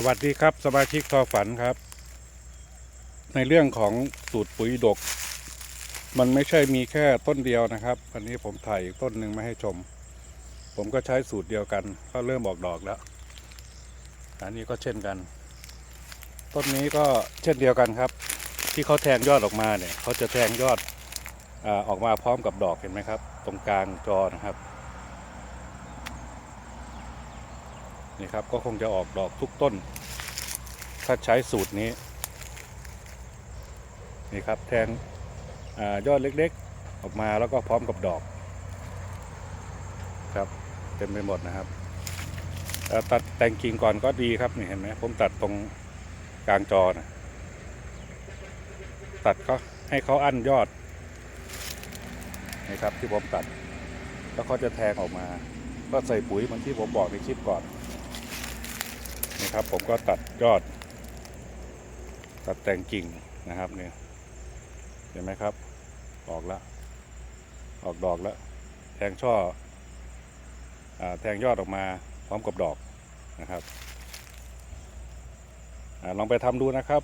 สวัสดีครับสมาชิกทอฝันครับ ในเรื่องของสูตรปุ๋ยดก มันไม่ใช่มีแค่ต้นเดียวนะครับ อันนี้ผมถ่ายอีกต้นหนึ่งมาให้ชม ผมก็ใช้สูตรเดียวกัน ก็เริ่มออกดอกแล้ว อันนี้ก็เช่นกัน ต้นนี้ก็เช่นเดียวกันครับ ที่เขาแทงยอดออกมาเนี่ยเขาจะแทงยอดอออกมาพร้อมกับดอกเห็นไหมครับ ตรงกลางจอนะครับ นี่ครับก็คงจะออกดอกทุกต้น ถ้าใช้สูตรนี้นี่ครับแทงอยอดเล็กๆ ออกมาแล้วก็พร้อมกับดอกครับเต็มไปหมดนะครับตัดแต่งกิ่งก่อนก็ดีครับนี่เห็นไหมผมตัดตรงกลางจอนะตัดก็ให้เขาอั้นยอดนี่ครับที่ผมตัด แล้วเขาจะแทงออกมา ก็ใส่ปุ๋ยเหมือนที่ผมบอกในคลิปก่อน นี่ครับ ผมก็ตัดยอด ตัดแต่งกิ่งนะครับเนี่ยเห็นไหมครับ ออกแล้วออกดอกแล้ว แทงช่ออแทงยอดออกมาพร้อมกับดอกนะครับอลองไปทำดูนะครับ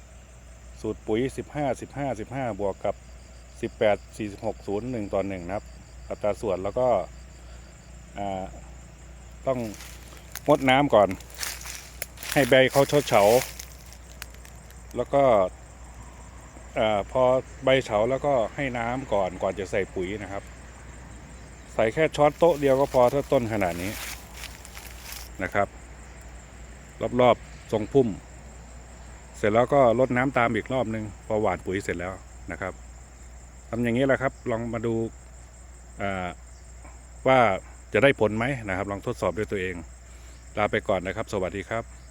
สูตรปุ๋ย 15 15 15 บวกกับ 18 46 0 1ต่อ1นะครับ อัตราส่วนแล้วก็ต้องงดน้ำก่อน ให้ใบเขาเฉาเฉาๆแล้วก็อพอใบเฉาแล้วก็ให้น้ำก่อนก่อนจะใส่ปุ๋ยนะครับ ใส่แค่ช้อนโต๊ะเดียวก็พอถ้าต้นขนาดนี้นะครับ รอบๆทรงพุ่ม เสร็จแล้วก็ลดน้ำตามอีกรอบนึงพอหว่านปุ๋ยเสร็จแล้วนะครับทำอย่างนี้แหละครับ ลองมาดูว่าจะได้ผลไหมนะครับ ลองทดสอบด้วยตัวเองลาไปก่อนนะครับ สวัสดีครับ